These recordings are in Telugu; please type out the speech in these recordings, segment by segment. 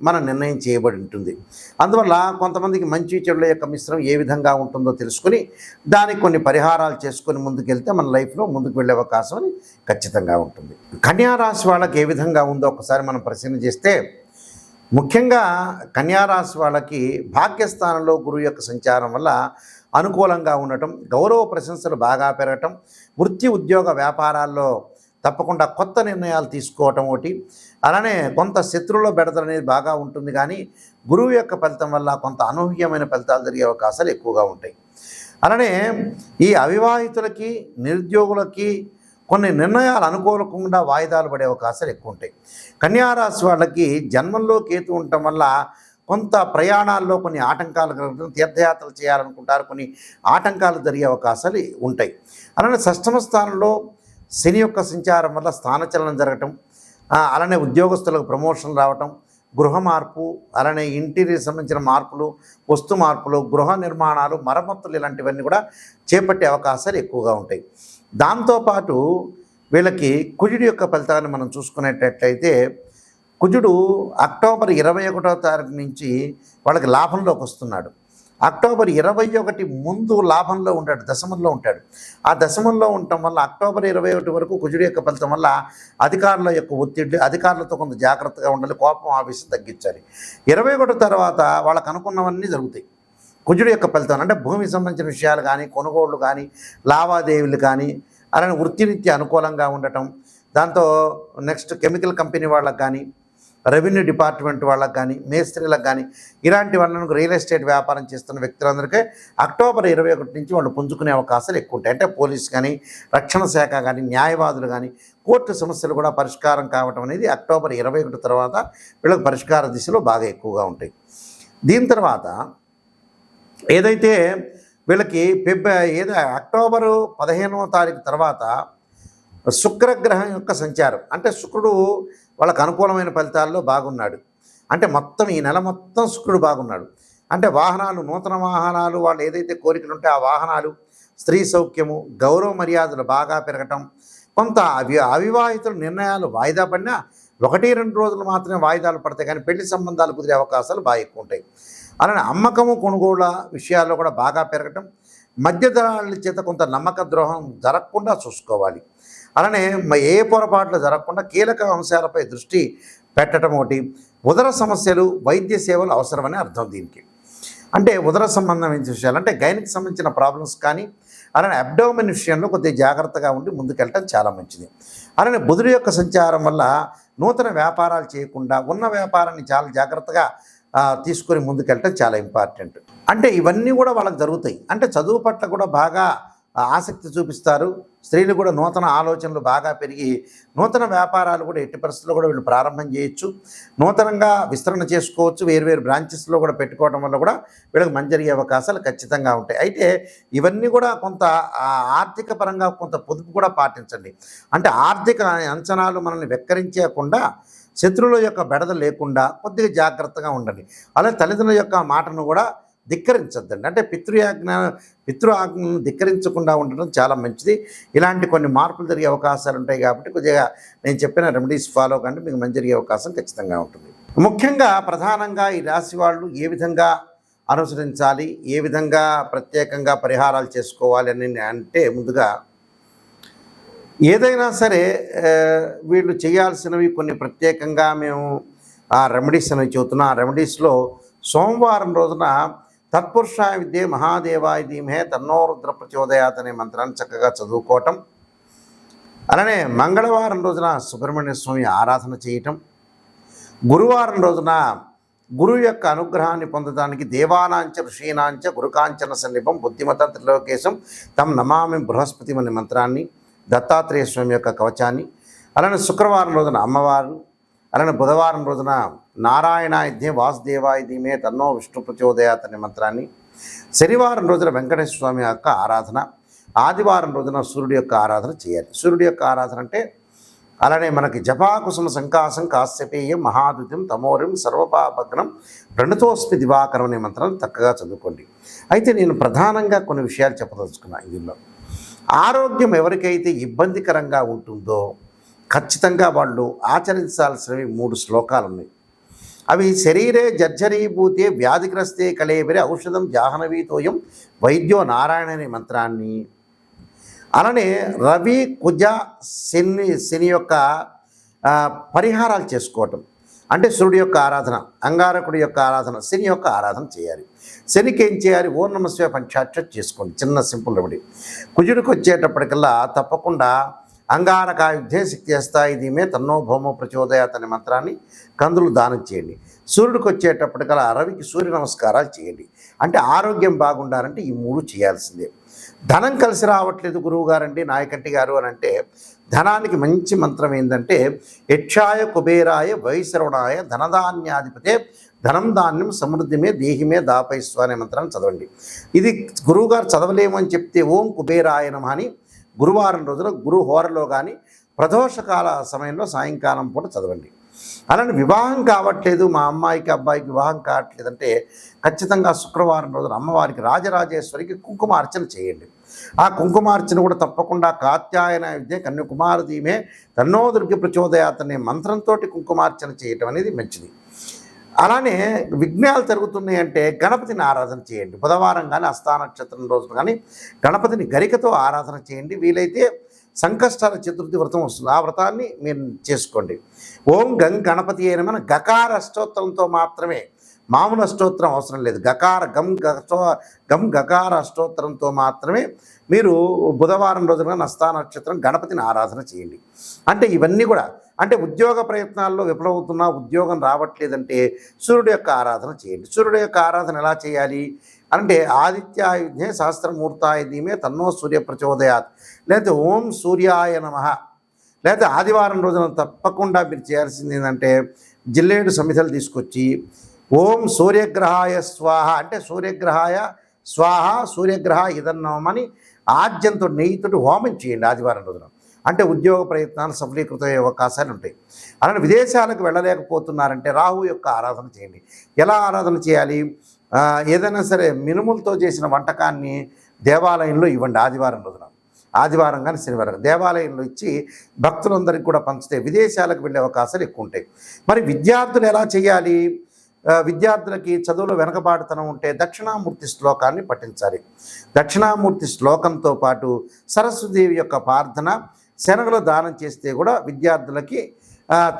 మన నిర్ణయం చేయబడి ఉంటుంది. అందువల్ల కొంతమందికి మంచి చెడుల యొక్క మిశ్రమం ఏ విధంగా ఉంటుందో తెలుసుకుని దానికి కొన్ని పరిహారాలు చేసుకొని ముందుకెళ్తే మన లైఫ్లో ముందుకు వెళ్ళే అవకాశం అని ఖచ్చితంగా ఉంటుంది. కన్యారాశి వాళ్ళకి ఏ విధంగా ఉందో ఒకసారి మనం పరిశీలన చేస్తే ముఖ్యంగా కన్యారాశి వాళ్ళకి భాగ్యస్థానంలో గురువు యొక్క సంచారం వల్ల అనుకూలంగా ఉండటం గౌరవ ప్రశంసలు బాగా పెరగటం వృత్తి ఉద్యోగ వ్యాపారాల్లో తప్పకుండా కొత్త నిర్ణయాలు తీసుకోవటం ఒకటి. అలానే కొంత శత్రువులో బెడతలు అనేది బాగా ఉంటుంది కానీ గురువు యొక్క ఫలితం వల్ల కొంత అనూహ్యమైన ఫలితాలు జరిగే అవకాశాలు ఎక్కువగా ఉంటాయి. అలానే ఈ అవివాహితులకి నిరుద్యోగులకి కొన్ని నిర్ణయాలు అనుకోకుండా వాయిదాలు పడే అవకాశాలు ఎక్కువ ఉంటాయి. కన్యారాశి వాళ్ళకి జన్మంలో కేతు ఉండటం వల్ల కొంత ప్రయాణాల్లో కొన్ని ఆటంకాలు కలగడం తీర్థయాత్రలు చేయాలనుకుంటారు కొన్ని ఆటంకాలు జరిగే అవకాశాలు ఉంటాయి. అలానే షష్టమ స్థానంలో శని యొక్క సంచారం వల్ల స్థానచలనం జరగటం అలానే ఉద్యోగస్తులకు ప్రమోషన్ రావటం గృహ మార్పు అలానే ఇంటీరియర్ సంబంధించిన మార్పులు వస్తు మార్పులు గృహ నిర్మాణాలు మరమ్మతులు ఇలాంటివన్నీ కూడా చేపట్టే అవకాశాలు ఎక్కువగా ఉంటాయి. దాంతోపాటు వీళ్ళకి కుజుడి యొక్క ఫలితాన్ని మనం చూసుకునేటట్లయితే కుజుడు అక్టోబర్ ఇరవై ఒకటో తారీఖు నుంచి వాళ్ళకి లాభంలోకి వస్తున్నాడు. అక్టోబర్ ఇరవై ఒకటి ముందు లాభంలో ఉంటాడు దశమంలో ఉంటాడు. ఆ దశమంలో ఉండటం వల్ల అక్టోబర్ ఇరవై ఒకటి వరకు కుజుడి యొక్క ఫలితం వల్ల అధికారుల యొక్క ఒత్తిడి అధికారులతో కొంత జాగ్రత్తగా ఉండాలి కోపం ఆవేశం తగ్గించాలి. ఇరవై ఒకటి తర్వాత వాళ్ళకు అనుకున్నవన్నీ జరుగుతాయి. కుజుడు యొక్క ఫలితం అంటే భూమికి సంబంధించిన విషయాలు కానీ కొనుగోళ్ళు కానీ లావాదేవీలు కానీ అలానే వృత్తిరీత్యా అనుకూలంగా ఉండటం. దాంతో నెక్స్ట్ కెమికల్ కంపెనీ వాళ్ళకి కానీ రెవెన్యూ డిపార్ట్మెంట్ వాళ్ళకి కానీ మేస్త్రీలకు కానీ ఇలాంటి వాళ్ళకు రియల్ ఎస్టేట్ వ్యాపారం చేస్తున్న వ్యక్తులందరికీ అక్టోబర్ ఇరవై ఒకటి నుంచి వాళ్ళు పుంజుకునే అవకాశాలు ఎక్కువ ఉంటాయి. అంటే పోలీస్ కానీ రక్షణ శాఖ కానీ న్యాయవాదులు కానీ కోర్టు సమస్యలు కూడా పరిష్కారం కావటం అనేది అక్టోబర్ ఇరవై ఒకటి తర్వాత వీళ్ళకి పరిష్కార దిశలో బాగా ఎక్కువగా ఉంటాయి. దీని తర్వాత ఏదైతే వీళ్ళకి ఫిబ్ ఏదో అక్టోబరు పదిహేనవ తారీఖు తర్వాత శుక్రగ్రహం యొక్క సంచారం. అంటే శుక్రుడు వాళ్ళకు అనుకూలమైన ఫలితాల్లో బాగున్నాడు. అంటే మొత్తం ఈ నెల మొత్తం శుక్రుడు బాగున్నాడు. అంటే వాహనాలు నూతన వాహనాలు వాళ్ళు ఏదైతే కోరికలు ఉంటే ఆ వాహనాలు స్త్రీ సౌఖ్యము గౌరవ మర్యాదలు బాగా పెరగటం కొంత అవి అవివాహితుల నిర్ణయాలు వాయిదా పడినా ఒకటి రెండు రోజులు మాత్రమే వాయిదాలు పడతాయి. కానీ పెళ్ళి సంబంధాలు కుదిరే అవకాశాలు బాగా ఎక్కువ ఉంటాయి. అలానే అమ్మకము కొనుగోళ్ళ విషయాల్లో కూడా బాగా పెరగటం మధ్య దళాల చేత కొంత నమ్మక ద్రోహం జరగకుండా చూసుకోవాలి. అలానే ఏ పొరపాట్లు జరగకుండా కీలక అంశాలపై దృష్టి పెట్టడం ఒకటి. ఉదర సమస్యలు వైద్య సేవలు అవసరమని అర్థం దీనికి. అంటే ఉదర సంబంధమైన విషయాలు అంటే గైనికి సంబంధించిన ప్రాబ్లమ్స్ కానీ అలానే అబ్డోమిన్ విషయంలో కొద్దిగా జాగ్రత్తగా ఉండి ముందుకెళ్ళటం చాలా మంచిది. అలానే బుధుడు యొక్క సంచారం వల్ల నూతన వ్యాపారాలు చేయకుండా ఉన్న వ్యాపారాన్ని చాలా జాగ్రత్తగా తీసుకొని ముందుకెళ్ళటం చాలా ఇంపార్టెంట్. అంటే ఇవన్నీ కూడా వాళ్ళకి జరుగుతాయి. అంటే చదువు పట్ల కూడా బాగా ఆసక్తి చూపిస్తారు. స్త్రీలు కూడా నూతన ఆలోచనలు బాగా పెరిగి నూతన వ్యాపారాలు కూడా ఎట్టి పరిస్థితుల్లో కూడా వీళ్ళు ప్రారంభం చేయొచ్చు. నూతనంగా విస్తరణ చేసుకోవచ్చు. వేరువేరు బ్రాంచెస్లో కూడా పెట్టుకోవడం వల్ల కూడా వీళ్ళకి మంచి జరిగే అవకాశాలు ఖచ్చితంగా ఉంటాయి. అయితే ఇవన్నీ కూడా కొంత ఆర్థిక పరంగా కొంత పొదుపు కూడా పాటించండి. అంటే ఆర్థిక అంచనాలు మనల్ని వెక్కరించకుండా శత్రువుల యొక్క బెడద లేకుండా కొద్దిగా జాగ్రత్తగా ఉండండి. అలాగే తల్లిదండ్రుల యొక్క మాటను కూడా ధిక్కరించద్దండి. అంటే పితృయాజ్ఞ పితృ ఆజ్ఞను ధిక్కరించకుండా ఉండడం చాలా మంచిది. ఇలాంటి కొన్ని మార్పులు జరిగే అవకాశాలు ఉంటాయి కాబట్టి కొద్దిగా నేను చెప్పిన రెమెడీస్ ఫాలో కంటే మీకు మంచి జరిగే అవకాశం ఖచ్చితంగా ఉంటుంది. ముఖ్యంగా ప్రధానంగా ఈ రాశి వాళ్ళు ఏ విధంగా అనుసరించాలి ఏ విధంగా ప్రత్యేకంగా పరిహారాలు చేసుకోవాలి అని అంటే ముందుగా ఏదైనా సరే వీళ్ళు చేయాల్సినవి కొన్ని ప్రత్యేకంగా మేము ఆ రెమెడీస్ అనేవి చెబుతున్నాం. ఆ రెమెడీస్లో సోమవారం రోజున తత్పురుషాయ విద్యే మహాదేవాయ ధీమహే తన్నోరుద్ర ప్రచోదయాత్ అనే మంత్రాన్ని చక్కగా చదువుకోవటం. అలానే మంగళవారం రోజున సుబ్రహ్మణ్య స్వామి ఆరాధన చేయటం. గురువారం రోజున గురువు యొక్క అనుగ్రహాన్ని పొందడానికి దేవానాంచ ఋషీనాంచ గురుకాంచన సన్నిపం బుద్ధిమత త్రిలోకేశం తమ్ నమామి బృహస్పతి అనే మంత్రాన్ని దత్తాత్రేయ స్వామి యొక్క కవచాన్ని. అలానే శుక్రవారం రోజున అమ్మవారు అలానే బుధవారం రోజున నారాయణాయుధ్యే వాసుదేవాయుధ్యమే తన్నో విష్ణు ప్రచోదయాత్ అనే మంత్రాన్ని. శనివారం రోజున వెంకటేశ్వర స్వామి యొక్క ఆరాధన. ఆదివారం రోజున సూర్యుడి యొక్క ఆరాధన చేయాలి. సూర్యుడి యొక్క ఆరాధన అంటే అలానే మనకి జపాకుసుమ సంకాసం కాశ్యపేయం మహాదుత్యం తమోరిం సర్వపాపగ్నం ప్రణతోస్మి దివాకరం అనే మంత్రం చక్కగా చదువుకోండి. అయితే నేను ప్రధానంగా కొన్ని విషయాలు చెప్పదలుచుకున్నాను ఇందులో. ఆరోగ్యం ఎవరికైతే ఇబ్బందికరంగా ఉంటుందో ఖచ్చితంగా వాళ్ళు ఆచరించాల్సినవి మూడు శ్లోకాలు ఉన్నాయి అవి శరీరే జర్జరీభూతే వ్యాధిగ్రస్తే కలేబరి ఔషధం జాహ్నవీతోయం వైద్యో నారాయణ అనే మంత్రాన్ని. అలానే రవి కుజ శని శని యొక్క పరిహారాలు చేసుకోవటం. అంటే సూర్యుడి యొక్క ఆరాధన అంగారకుడి యొక్క ఆరాధన శని యొక్క ఆరాధన చేయాలి. శనికి ఏం చేయాలి? ఓ నమస్వే పంచాక్ష చేసుకోండి. చిన్న సింపుల్ రెమెడీ. కుజుడికి వచ్చేటప్పటికల్లా తప్పకుండా అంగారకాయుద్ధే శక్తిస్తాయి దీమే తన్నో భౌమో ప్రచోదయాత్ అనే మంత్రాన్ని కందులు దానం చేయండి. సూర్యుడికి వచ్చేటప్పటికల్లా రవికి సూర్య నమస్కారాలు చేయండి. అంటే ఆరోగ్యం బాగుండాలంటే ఈ మూడు చేయాల్సిందే. ధనం కలిసి రావట్లేదు గురువు గారండి నాయకంటి గారు అని అంటే ధనానికి మంచి మంత్రం ఏంటంటే యక్షాయ కుబేరాయ వైశ్రవణాయ ధనధాన్యాధిపతే ధనం ధాన్యం సమృద్ధిమే దేహిమే దాపైస్వ అనే మంత్రాన్ని చదవండి. ఇది గురువుగారు చదవలేము అని చెప్తే ఓం కుబేరాయ నమః అని గురువారం రోజున గురు హోరలో కానీ ప్రదోషకాల సమయంలో సాయంకాలం పూట చదవండి. అలానే వివాహం కావట్లేదు మా అమ్మాయికి అబ్బాయికి వివాహం కావట్లేదంటే ఖచ్చితంగా శుక్రవారం రోజున అమ్మవారికి రాజరాజేశ్వరికి కుంకుమార్చన చేయండి. ఆ కుంకుమార్చన కూడా తప్పకుండా కాత్యాయన విద్య కన్యాకుమార తన్నోదుర్గి ప్రచోదయాత్ అనే మంత్రంతో కుంకుమార్చన చేయటం అనేది మంచిది. అలానే విఘ్నాలు జరుగుతున్నాయి అంటే గణపతిని ఆరాధన చేయండి. బుధవారం కానీ అస్థా నక్షత్రం రోజున కానీ గణపతిని గరికతో ఆరాధన చేయండి. వీలైతే సంకష్టాల చతుర్థి వ్రతం వస్తుంది. ఆ వ్రతాన్ని మీరు చేసుకోండి. ఓం గం గణపతి అయిన మన గకార అష్టోత్తరంతో మాత్రమే మామూలు అష్టోత్తరం అవసరం లేదు. గకార గం గో గం గకార అష్టోత్తరంతో మాత్రమే మీరు బుధవారం రోజున నస్తా నక్షత్రం గణపతిని ఆరాధన చేయండి. అంటే ఇవన్నీ కూడా అంటే ఉద్యోగ ప్రయత్నాల్లో విఫలమవుతున్నా ఉద్యోగం రావట్లేదంటే సూర్యుడు యొక్క ఆరాధన చేయండి. సూర్యుడు యొక్క ఆరాధన ఎలా చేయాలి? అంటే ఆదిత్యాయుధ్యే సహస్రమూర్తాయ ధీమే తన్నో సూర్య ప్రచోదయాత్. లేకపోతే ఓం సూర్యాయ నమ. లేకపోతే ఆదివారం రోజున తప్పకుండా మీరు చేయాల్సింది ఏంటంటే జిల్లేడు సమిధలు తీసుకొచ్చి ఓం సూర్యగ్రహాయ స్వాహ అంటే సూర్యగ్రహాయ స్వాహ సూర్యగ్రహ ఇదన్నమని ఆద్యంతో నెయ్యితో హోమం చేయండి ఆదివారం రోజున. అంటే ఉద్యోగ ప్రయత్నాలు సఫలీకృతమయ్యే అవకాశాలు ఉంటాయి. అలానే విదేశాలకు వెళ్ళలేకపోతున్నారంటే రాహు యొక్క ఆరాధన చేయండి. ఎలా ఆరాధన చేయాలి? ఏదైనా సరే మినుములతో చేసిన వంటకాన్ని దేవాలయంలో ఇవ్వండి ఆదివారం రోజున. ఆదివారం కానీ శనివారం దేవాలయంలో ఇచ్చి భక్తులందరికీ కూడా పంచితే విదేశాలకు వెళ్ళే అవకాశాలు ఎక్కువ ఉంటాయి. మరి విద్యార్థులు ఎలా చేయాలి? విద్యార్థులకి చదువులో వెనకబాటుతనం ఉంటే దక్షిణామూర్తి శ్లోకాన్ని పఠించాలి. దక్షిణామూర్తి శ్లోకంతో పాటు సరస్వదేవి యొక్క ప్రార్థన శనగలు దానం చేస్తే కూడా విద్యార్థులకి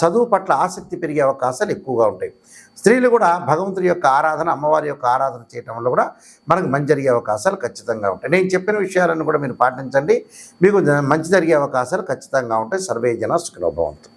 చదువు పట్ల ఆసక్తి పెరిగే అవకాశాలు ఎక్కువగా ఉంటాయి. స్త్రీలు కూడా భగవంతుడి యొక్క ఆరాధన అమ్మవారి యొక్క ఆరాధన చేయటం వల్ల కూడా మనకు మంచి జరిగే అవకాశాలు ఖచ్చితంగా ఉంటాయి. నేను చెప్పిన విషయాలను కూడా మీరు పాటించండి. మీకు మంచి జరిగే అవకాశాలు ఖచ్చితంగా ఉంటాయి. సర్వే జన సుఖలోభవంతు